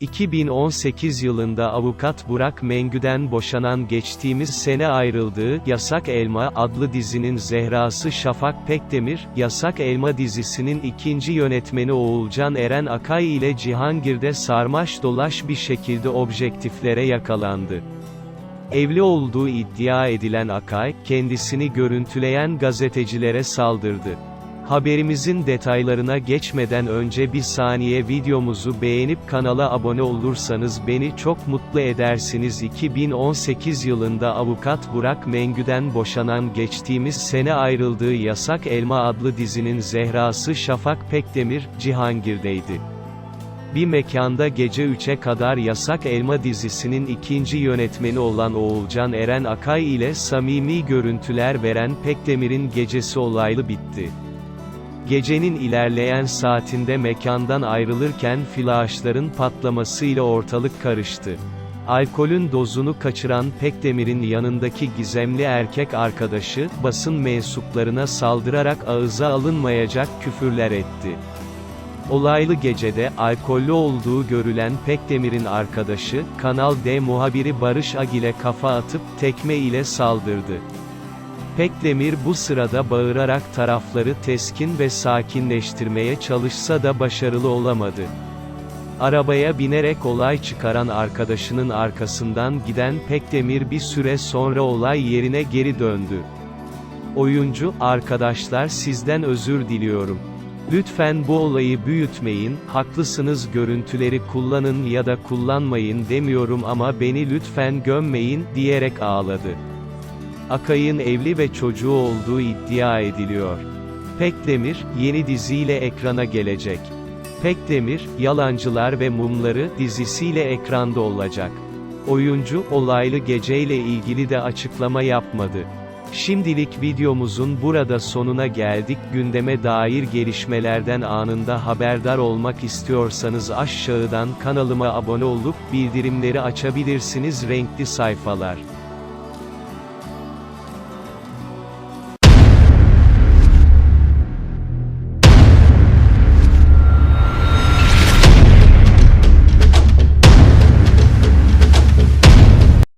2018 yılında avukat Burak Mengü'den boşanan geçtiğimiz sene ayrıldığı Yasak Elma adlı dizinin Zehrası Şafak Pekdemir, Yasak Elma dizisinin ikinci yönetmeni Oğulcan Eren Akay ile Cihangir'de sarmaş dolaş bir şekilde objektiflere yakalandı. Evli olduğu iddia edilen Akay, kendisini görüntüleyen gazetecilere saldırdı. Haberimizin detaylarına geçmeden önce bir saniye videomuzu beğenip kanala abone olursanız beni çok mutlu edersiniz. 2018 yılında avukat Burak Mengü'den boşanan geçtiğimiz sene ayrıldığı Yasak Elma adlı dizinin Zehrası Şafak Pekdemir, Cihangir'deydi. Bir mekanda gece 3'e kadar Yasak Elma dizisinin ikinci yönetmeni olan Oğulcan Eren Akay ile samimi görüntüler veren Pekdemir'in gecesi olaylı bitti. Gecenin ilerleyen saatinde mekandan ayrılırken flaşların patlamasıyla ortalık karıştı. Alkolün dozunu kaçıran Pekdemir'in yanındaki gizemli erkek arkadaşı, basın mensuplarına saldırarak ağıza alınmayacak küfürler etti. Olaylı gecede, alkollü olduğu görülen Pekdemir'in arkadaşı, Kanal D muhabiri Barış Agil'e kafa atıp, tekme ile saldırdı. Pekdemir bu sırada bağırarak tarafları teskin ve sakinleştirmeye çalışsa da başarılı olamadı. Arabaya binerek olay çıkaran arkadaşının arkasından giden Pekdemir bir süre sonra olay yerine geri döndü. Oyuncu, arkadaşlar sizden özür diliyorum. Lütfen bu olayı büyütmeyin, haklısınız görüntüleri kullanın ya da kullanmayın demiyorum ama beni lütfen gömmeyin, diyerek ağladı. Akay'ın evli ve çocuğu olduğu iddia ediliyor. Pekdemir, yeni diziyle ekrana gelecek. Pekdemir, Yalancılar ve Mumları dizisiyle ekranda olacak. Oyuncu, olaylı geceyle ilgili de açıklama yapmadı. Şimdilik videomuzun burada sonuna geldik. Gündeme dair gelişmelerden anında haberdar olmak istiyorsanız aşağıdan kanalıma abone olup bildirimleri açabilirsiniz renkli sayfalar.